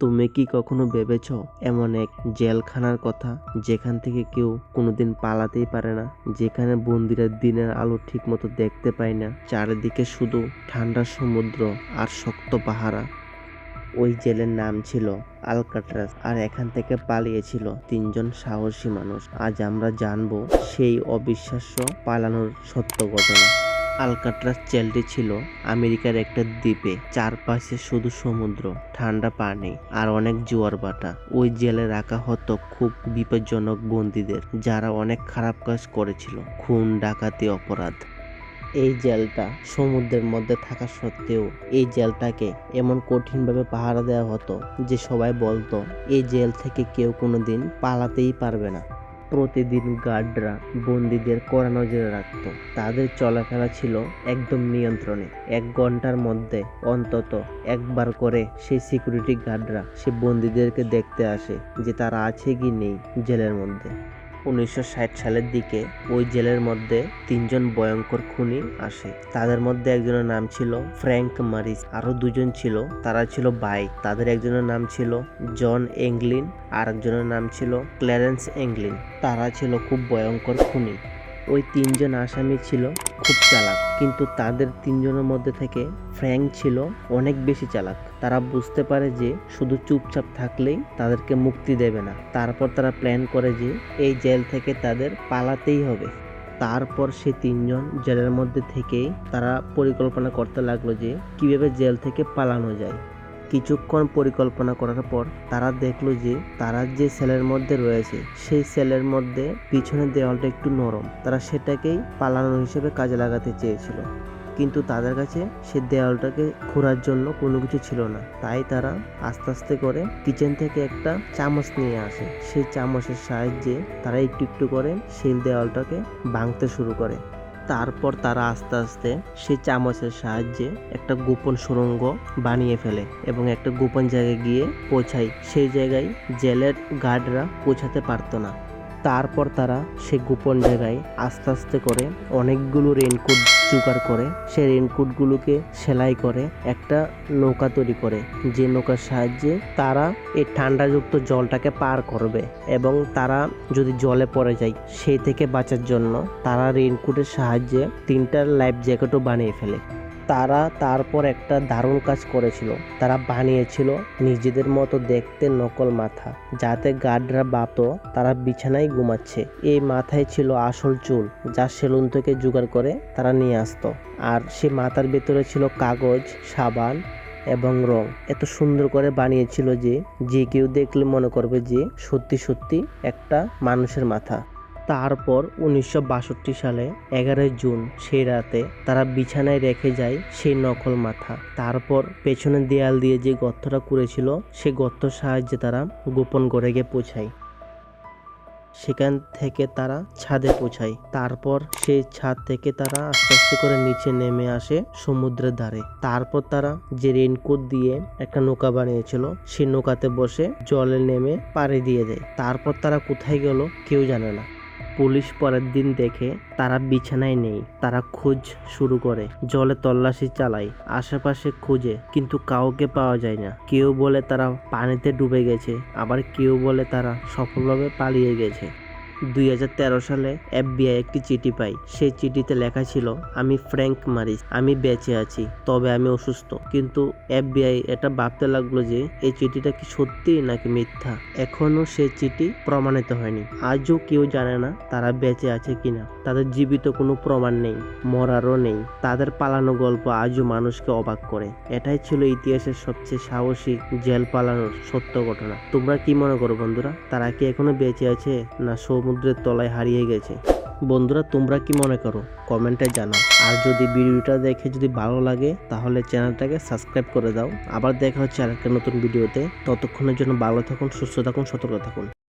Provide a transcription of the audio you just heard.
তুমি কি কখনো ভেবেছ এমন এক জেলখানার কথা যেখান থেকে কেউ কোনোদিন পালাতেই পারে না? যেখানে বন্দিরা দিনের আলো ঠিকমতো দেখতে পায় না। চারিদিকে শুধু ঠান্ডা সমুদ্র আর শক্ত পাহারা। ওই জেলের নাম ছিল আলকাট্রাস আর এখান থেকে পালিয়েছিল তিনজন সাহসী মানুষ। আজ আমরা জানব সেই অবিশ্বাস্য পালানোর সত্য ঘটনা। আলকাট্রাস জেলটি ছিল আমেরিকার একটা দ্বীপে, চারপাশে শুধু সমুদ্র, ঠান্ডা পানি আর অনেক জোয়ার ভাটা। ওই জেলে রাখা হতো খুব বিপজ্জনক বন্দীদের যারা অনেক খারাপ কাজ করেছিল, খুন, ডাকাতি, অপরাধ। এই জেলটা সমুদ্রের মধ্যে থাকা সত্ত্বেও এই জেলটাকে এমন কঠিনভাবে পাহারা দেওয়া হতো যে সবাই বলতো, এই জেল থেকে কেউ কোনো দিন পালাতেই পারবে না। প্রতিদিন গার্ডরা বন্দীদের কড়া নজরে রাখত। তাদের চলাফেরা ছিল একদম নিয়ন্ত্রণে। এক ঘণ্টার মধ্যে অন্তত একবার করে সেই সিকিউরিটি গার্ডরা সে বন্দীদেরকে দেখতে আসে যে তারা আছে কি নেই জেলের মধ্যে। উনিশশো ষাট সালের দিকে ওই জেলের মধ্যে তিনজন ভয়ঙ্কর খুনি আসে। তাদের মধ্যে একজনের নাম ছিল ফ্র্যাঙ্ক মারিস আরও দুজন ছিল, তারা ছিল বাইক। তাদের একজনের নাম ছিল জন এংলিন আর একজনের নাম ছিল ক্ল্যারেন্স এংলিন তারা ছিল খুব ভয়ঙ্কর খুনি। ওই তিনজন আসামি ছিল, খুব চালাক। কিন্তু তাদের তিনজনের মধ্যে থেকে ফ্র্যাঙ্ক ছিল অনেক বেশি চালাক। তারা বুঝতে পারে যে শুধু চুপচাপ থাকলেই তাদেরকে মুক্তি দেবে না। তারপর তারা প্ল্যান করে যে এই জেল থেকে তাদের পালাতেই হবে। তারপর সে তিনজন জেলের মধ্যে থেকেই তারা পরিকল্পনা করতে লাগল যে কীভাবে জেল থেকে পালানো যায়। কিছুক্ষণ পরিকল্পনা করার পর তারা দেখল যে তারা যে সেলের মধ্যে রয়েছে, সেই সেলের মধ্যে পিছনের দেওয়ালটা একটু নরম। তারা সেটাকেই পালানো হিসেবে কাজে লাগাতে চেয়েছিল। কিন্তু তাদের কাছে সে দেওয়ালটাকে খোঁড়ার জন্য কোনো কিছু ছিল না। তাই তারা আস্তে আস্তে করে কিচেন থেকে একটা চামচ নিয়ে আসে। সেই চামচের সাহায্যে তারা একটু একটু করে সেই দেওয়ালটাকে ভাঙতে শুরু করে। তারপর তারা আস্তে আস্তে সেই চামচের সাহায্যে একটা গোপন সুরঙ্গ বানিয়ে ফেলে এবং একটা গোপন জায়গায় গিয়ে পৌঁছায়। সেই জায়গায় জেলের গার্ডরা পৌঁছাতে পারতো না। তারপর তারা সেই গোপন জায়গায় আস্তে আস্তে করে অনেকগুলো রেনকোট জোগাড় করে, সে রেনকোটগুলোকে সেলাই করে, একটা নৌকা তৈরি করে। যে নৌকার সাহায্যে তারা এই ঠান্ডাযুক্ত জলটাকে পার করবে এবং তারা যদি জলে পড়ে যায় সেই থেকে বাঁচার জন্য তারা রেনকোটের সাহায্যে তিনটা লাইফ জ্যাকেটও বানিয়ে ফেলে। তারা তারপর একটা দারুণ কাজ করেছিল। তারা বানিয়েছিল নিজেদের মতো দেখতে নকল মাথা, যাতে গার্ডরা ভাবতো তারা বিছানায় ঘুমাচ্ছে। এই মাথায় ছিল আসল চুল, যা সেলুন থেকে জোগাড় করে তারা নিয়ে আসতো। আর সে মাথার ভেতরে ছিল কাগজ, সাবান এবং রং। এত সুন্দর করে বানিয়েছিল যে যে কেউ দেখলে মনে করবে যে, সত্যি সত্যি একটা মানুষের মাথা। তারপর উনিশশো বাষট্টি সালে, এগারোই জুন সেই রাতে তারা বিছানায় রেখে যায় সেই নকল মাথা। তারপর পেছনের দেয়াল দিয়ে যে গর্তটা করেছিল সে গর্তর সাহায্যে তারা গোপন ঘরে গিয়ে পৌঁছায়। সেখান থেকে তারা ছাদে পৌঁছায়। তারপর সেই ছাদ থেকে তারা আস্তে আস্তে করে নিচে নেমে আসে সমুদ্রের ধারে। তারপর তারা যে রেনকোট দিয়ে একটা নৌকা বানিয়েছিল, সেই নৌকাতে বসে জলে নেমে পাড়ি দিয়ে দেয়। তারপর তারা কোথায় গেল কেউ জানে না। পুলিশ পরের দিন দেখে তারা বিছানায় নেই। তারা খোঁজ শুরু করে। জলে তল্লাশি চালায়। আশেপাশে খুঁজে, কিন্তু কাউকে পাওয়া যায় না। কেউ বলে তারা পানিতে ডুবে গেছে। আবার কেউ বলে তারা সফলভাবে পালিয়ে গেছে। দুই হাজার তেরো সালে এফবিআই একটি চিঠি পাই। সেই চিঠিতে লেখা ছিল, আমি ফ্র্যাঙ্ক মারিস, আমি বেঁচে আছি, তবে আমি অসুস্থ। কিন্তু এফবিআই এটা ভাবতে লাগল যে, এই চিঠিটা কি সত্যি নাকি মিথ্যা? এখনও সেই চিঠি প্রমাণিত হয়নি। আজও কেউ জানে না তারা বেঁচে আছে কিনা। তাদের জীবিত কোনো প্রমাণ নেই, মরারও নেই। তাদের পালানো গল্প আজও মানুষকে অবাক করে। এটাই ছিল ইতিহাসের সবচেয়ে সাহসী জেল পালানোর সত্য ঘটনা। তোমরা কি মনে করো বন্ধুরা? তারা কি এখনও বেঁচে আছে, না সমুদ্রের তলায় হারিয়ে গেছে। বন্ধুরা, তোমরা কি মনে করো? কমেন্টে জানাও। আর যদি ভিডিওটা দেখে যদি ভালো লাগে, তাহলে চ্যানেলটাকে সাবস্ক্রাইব করে দাও। আবার দেখা হচ্ছে আরেকটা নতুন ভিডিওতে। ততক্ষণের জন্য ভালো থাকুন, সুস্থ থাকুন, সতর্ক থাকুন।